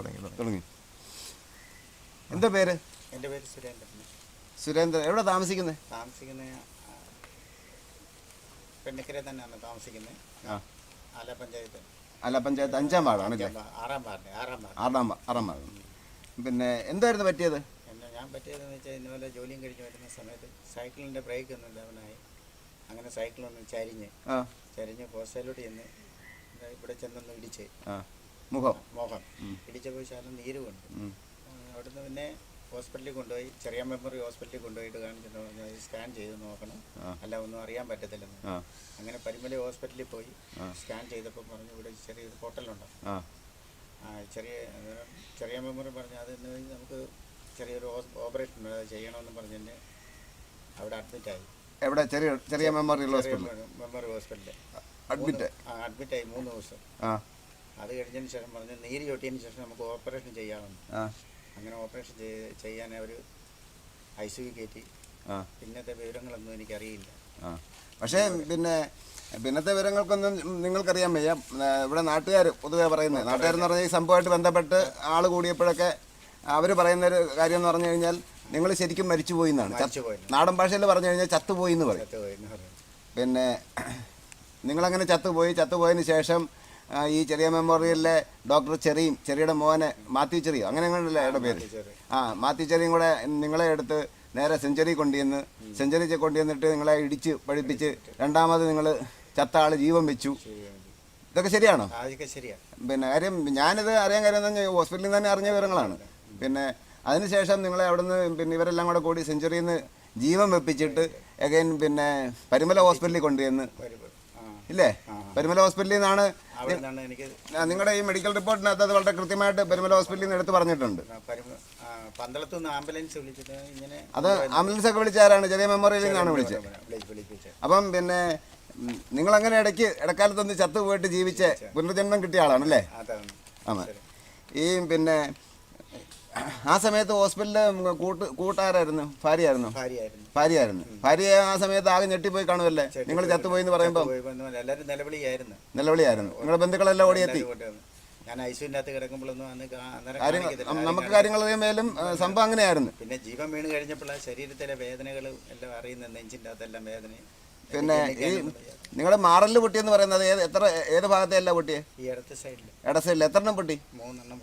തുടങ്ങി. തുടങ്ങി എന്താ പേര്? എന്റെ പേര് സുരേന്ദ്രൻ. സുരേന്ദ്രൻ. എവിടെ താമസിക്കുന്നത് താമസിക്കുന്ന ആ, പെണ്ണിക്കര തന്നെയാണ് താമസിക്കുന്നത് ആ. ആല പഞ്ചായത്ത്. അല്ല പഞ്ചായത്ത് അഞ്ചാം വാർഡാണ് ആറാം വാർഡ് ആറാം വാർഡ്. ആറാം ആറാം വാർഡ്. പിന്നെ എന്തായിരുന്നു പറ്റിയത്? എന്നെ ഞാൻ പറ്റിയതെന്ന് വെച്ചാൽ ഇന്നുപോലെ ജോലിയും കഴിഞ്ഞ് വരുന്ന സമയത്ത് സൈക്കിളിന്റെ ബ്രേക്ക് ഒന്നും ഡൗണായി അങ്ങനെ സൈക്കിളൊന്ന് ചരിഞ്ഞ്. ആ. ചരിഞ്ഞ് പോസ്റ്റയിലോട്ട് ചെന്ന് ഇവിടെ ചെന്നൊന്ന് ഇടിച്ച്. മുഖം. മോഹം ഇടിച്ചപ്പോൾ ശാലം നീര് കൊണ്ട്. അവിടുന്ന് പിന്നെ ഹോസ്പിറ്റലിൽ കൊണ്ടുപോയി ചെറിയ മെമ്മറി ഹോസ്പിറ്റലിൽ കൊണ്ടുപോയിട്ട് പറഞ്ഞു, സ്കാൻ ചെയ്ത് നോക്കണം. അല്ല ഒന്നും അറിയാൻ പറ്റത്തില്ലെന്ന്. അങ്ങനെ പരിമല ഹോസ്പിറ്റലിൽ പോയി സ്കാൻ ചെയ്തപ്പോൾ പറഞ്ഞു ഇവിടെ ചെറിയൊരു ഹോട്ടലുണ്ട്. ആ. ചെറിയ ചെറിയ മെമ്മറി പറഞ്ഞു അത് നമുക്ക് ചെറിയൊരു ഓപ്പറേഷൻ ചെയ്യണമെന്ന് പറഞ്ഞിട്ട് അവിടെ അഡ്മിറ്റായി. എവിടെ? ചെറിയ ചെറിയ ഹോസ്പിറ്റൽ മെമ്മറി ഹോസ്പിറ്റലിൽ. അഡ്മിറ്റ്. ആയി അഡ്മിറ്റായി മൂന്ന് ദിവസം. അത് കഴിഞ്ഞതിന് ശേഷം പറഞ്ഞു നീര് ചൊട്ടിയതിന് ശേഷം നമുക്ക് ഓപ്പറേഷൻ ചെയ്യാമെന്ന്. അങ്ങനെ ഓപ്പറേഷൻ ചെയ്യാൻ അവർ ഐ സി യു കയറ്റി. പിന്നത്തെ വിവരങ്ങളൊന്നും എനിക്കറിയില്ല. പക്ഷേ പിന്നെ പിന്നത്തെ വിവരങ്ങൾക്കൊന്നും നിങ്ങൾക്കറിയാൻ വയ്യ. ഇവിടെ നാട്ടുകാർ പൊതുവേ പറയുന്നത്. നാട്ടുകാരെന്ന് പറഞ്ഞാൽ ഈ സംഭവമായിട്ട് ബന്ധപ്പെട്ട് ആൾ കൂടിയപ്പോഴൊക്കെ അവർ പറയുന്ന ഒരു കാര്യം എന്ന് പറഞ്ഞു കഴിഞ്ഞാൽ നിങ്ങൾ ശരിക്കും മരിച്ചുപോയി എന്നാണ്. നാടൻ ഭാഷയിൽ പറഞ്ഞു കഴിഞ്ഞാൽ ചത്തുപോയി എന്ന് പറയും. പിന്നെ നിങ്ങളങ്ങനെ ചത്തുപോയി. ചത്തുപോയതിന് ശേഷം ഈ ചെറിയ മെമ്മോറിയലിലെ ഡോക്ടർ ചെറിയും ചെറിയുടെ മോനെ മാത്യു ചെറിയോ? അങ്ങനെ അങ്ങനെയല്ലേ അയാളുടെ പേര്? ആ മാത്യു ചെറിയും കൂടെ നിങ്ങളെ എടുത്ത് നേരെ സെഞ്ചുറി കൊണ്ടുവന്ന് സെഞ്ചുറി കൊണ്ടുവന്നിട്ട് നിങ്ങളെ ഇടിച്ച് പഠിപ്പിച്ച് രണ്ടാമത് നിങ്ങൾ ചത്ത ആൾ ജീവൻ വെച്ചു. ഇതൊക്കെ ശരിയാണോ? പിന്നെ കാര്യം ഞാനിത് അറിയാൻ കാര്യം എന്ന് ഹോസ്പിറ്റലിൽ നിന്ന് തന്നെ അറിഞ്ഞ വിവരങ്ങളാണ്. പിന്നെ അതിനുശേഷം നിങ്ങളെ അവിടുന്ന് പിന്നെ ഇവരെല്ലാം കൂടെ കൂടി സെഞ്ചുറിയിൽ നിന്ന് ജീവൻ വെപ്പിച്ചിട്ട് അഗൈൻ പിന്നെ പരിമല ഹോസ്പിറ്റലിൽ കൊണ്ടുവന്ന് ഇല്ലേ? പരിമല ഹോസ്പിറ്റലിൽ നിന്നാണ് നിങ്ങളുടെ ഈ മെഡിക്കൽ റിപ്പോർട്ടിനകത്ത് അത് വളരെ കൃത്യമായിട്ട് പരിമല ഹോസ്പിറ്റലിൽ നിന്ന് എടുത്ത് പറഞ്ഞിട്ടുണ്ട്. ആ പന്തളത്തു നിന്ന് ആംബുലൻസ് വിളിച്ചിട്ട് ഇങ്ങനെ അത് ആംബുലൻസ് ഒക്കെ വിളിച്ചാരാണ് ചെറിയ മെമ്മോറിയലിൽ നിന്നാണ് വിളിച്ചത്. വിളിച്ച് അപ്പം പിന്നെ നിങ്ങൾ അങ്ങനെ ഇടയ്ക്ക് ഇടക്കാലത്തൊന്ന് ചത്തു പോയിട്ട് ജീവിച്ച്. പുനർജന്മം കിട്ടിയ ആളാണല്ലേ? ആണ് ഈ പിന്നെ ആ സമയത്ത് ഹോസ്പിറ്റലിൽ കൂട്ട് കൂട്ടുകാരായിരുന്നു. ഭാര്യയായിരുന്നു. ഭാര്യയായിരുന്നു. ഭാര്യ ആ സമയത്ത് ആകെ ഞെട്ടിപ്പോയി കാണുമല്ലേ നിങ്ങൾ ചത്തുപോയി എന്ന് പറയുമ്പോൾ എല്ലാവരും നിലവിളിയായിരുന്നു. നിലവിളിയായിരുന്നു. നിങ്ങളുടെ ബന്ധുക്കളെല്ലാം ഓടിയെത്തി. ഞാൻ ഐസിന്റെ അകത്ത് കിടക്കുമ്പോഴൊന്നും അന്ന് നമുക്ക് കാര്യങ്ങൾ അറിയുമ്പോഴും സംഭവം അങ്ങനെയായിരുന്നു. പിന്നെ ജീവൻ വീണ് കഴിഞ്ഞപ്പോൾ ശരീരത്തിലെ വേദനകൾ എല്ലാം അറിയുന്ന നെഞ്ചിന്റെ അകത്തെല്ലാം വേദന പിന്നെ ഈ. നിങ്ങളുടെ മാറൽ പൊട്ടിയെന്ന് പറയുന്നത് ഏത് എത്ര ഏത് ഭാഗത്തെ അല്ല പൊട്ടിയെ? ഈ ഇടത്തെ സൈഡിൽ എത്ര എണ്ണം പൊട്ടി? മൂന്നെണ്ണം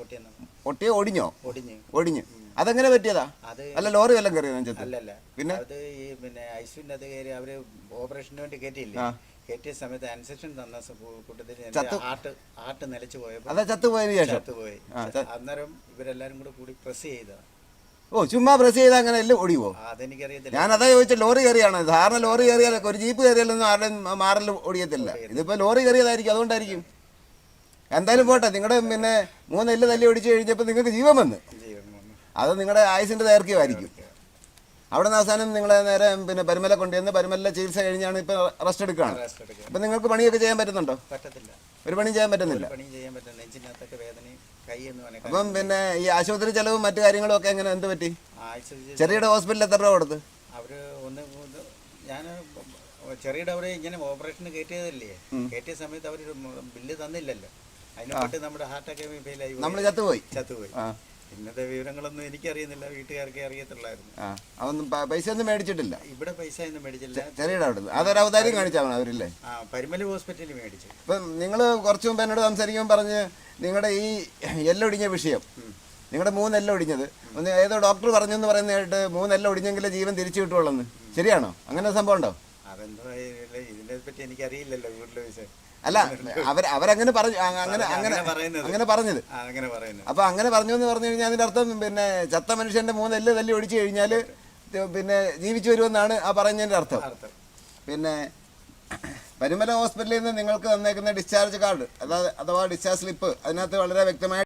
പൊട്ടിയോ? ഒടിഞ്ഞോ? ഒടിഞ്ഞു. ഒടിഞ്ഞു. അതെങ്ങനെ പറ്റിയതാ? അല്ല ലോറി വല്ലതും കയറിയോ നെഞ്ചത്ത് അല്ലല്ല. പിന്നെ? പിന്നെ ഐസിന്റെ അത് കയറി അവർ ഓപ്പറേഷന് വേണ്ടി കയറ്റിയില്ലേ? കയറ്റിയ സമയത്ത് അൻസെഷൻ തന്ന കൂട്ടത്തിൽ ആട്ട് ആട്ട് നിലച്ചു പോയപ്പോ ചത്തുപോയി. അന്നേരം ഇവരെല്ലാരും കൂടെ കൂടി പ്രസ് ചെയ്തതാ. ഓ ചുമ്മാ പ്രസ് ചെയ്താൽ അങ്ങനെ എല്ലാം ഓടി അതെനിക്കറിയത്തില്ല. ഞാൻ അതാ ചോദിച്ച ലോറി കയറിയാണ്? സാറിന് ലോറി കയറിയാലൊക്കെ ഒരു ജീപ്പ് കയറിയാലൊന്നും ആരുടെയും മാറൽ ഓടിയത്തില്ല. ഇതിപ്പോ ലോറി കയറിയതായിരിക്കും അതുകൊണ്ടായിരിക്കും. എന്തായാലും പോട്ടെ നിങ്ങളുടെ പിന്നെ മൂന്ന് മൂന്നെല്ല് തല്ലി ഓടിച്ചു കഴിഞ്ഞപ്പോൾ നിങ്ങൾക്ക് ജീവൻ വന്ന്. അത് നിങ്ങളുടെ ആയുസിന്റെ ദൈർഘ്യമായിരിക്കും. അവിടെ നിന്ന് അവസാനം നിങ്ങളെ നേരെ പിന്നെ പരുമല കൊണ്ടുവന്ന് പരുമലിലെ ചികിത്സ കഴിഞ്ഞാണ് ഇപ്പൊ റെസ്റ്റ് എടുക്കുകയാണ് അപ്പൊ നിങ്ങൾക്ക് പണിയൊക്കെ ചെയ്യാൻ പറ്റുന്നുണ്ടോ? പറ്റത്തില്ല. ഒരു പണിയും ചെയ്യാൻ പറ്റുന്നില്ല. അപ്പം പിന്നെ ഈ ആശുപത്രി ചെലവും മറ്റു കാര്യങ്ങളും ഒക്കെ എങ്ങനെ? എന്ത് പറ്റി? ചെറിയ ഹോസ്പിറ്റലിൽ എത്ര രൂപ കൊടുത്ത്? അവർ ഒന്ന് ഞാൻ ചെറിയട അവരെ ഇങ്ങനെ ഓപ്പറേഷൻ കയറ്റിയതല്ലേ? കയറ്റിയ സമയത്ത് അവർ ബില്ല് തന്നില്ലല്ലോ. അതിനെ നമ്മുടെ ഹാർട്ട് അറ്റാക്ക് ഫെയിലായി. നമ്മൾ ചത്തുപോയി. ചത്തുപോയി. ഇന്നത്തെ വിവരങ്ങളൊന്നും എനിക്കറിയുന്നില്ല. വീട്ടുകാർക്കേ അറിയത്തുള്ളായിരുന്നു. ആ അതൊന്നും പ- പൈസ ഒന്നും മേടിച്ചിട്ടില്ല. ഇവിടെ പൈസ ഒന്നും മേടിച്ചില്ല ചെറിയ അവിടെ അതൊരു അവതാരം കാണിച്ചാൽ മതി അവരില്ലേ? ആ പരിമല ഹോസ്പിറ്റലിൽ മേടിച്ചു. ഇപ്പം നിങ്ങൾ കുറച്ച് മുമ്പ് എന്നോട് സംസാരിക്കുമ്പോൾ പറഞ്ഞ് നിങ്ങളുടെ ഈ എല്ലൊടിഞ്ഞ വിഷയം നിങ്ങളുടെ മൂന്നെല്ലാം ഒടിഞ്ഞത് ഒന്ന് ഏതോ ഡോക്ടർ പറഞ്ഞു എന്ന് പറയുന്ന കേട്ട് മൂന്നെല്ലാം ഒടിഞ്ഞെങ്കിലേ ജീവൻ തിരിച്ചു കിട്ടുള്ളൂ ശരിയാണോ? അങ്ങനെ സംഭവം ഉണ്ടോ? അതെന്തോ ഇതിനെ പറ്റി എനിക്കറിയില്ലല്ലോ വീട്ടിലെ വിഷയം. അല്ല അവർ അവരങ്ങനെ പറഞ്ഞു. അങ്ങനെ അങ്ങനെ അങ്ങനെ പറഞ്ഞത്. അപ്പൊ അങ്ങനെ പറഞ്ഞു എന്ന് പറഞ്ഞു കഴിഞ്ഞാൽ അതിന്റെ അർത്ഥം പിന്നെ ചത്ത മനുഷ്യന്റെ മൂന്ന് എല്ല് തല്ലി ഒഴിച്ചു കഴിഞ്ഞാൽ പിന്നെ ജീവിച്ചു വരുമെന്നാണ് ആ പറഞ്ഞതിന്റെ അർത്ഥം. അർത്ഥം. പിന്നെ പരുമല ഹോസ്പിറ്റലിൽ നിന്ന് നിങ്ങൾക്ക് തന്നേക്കുന്ന ഡിസ്ചാർജ് കാർഡ് അതായത് അഥവാ ഡിസ്ചാർജ് സ്ലിപ്പ് അതിനകത്ത് വളരെ വ്യക്തമായി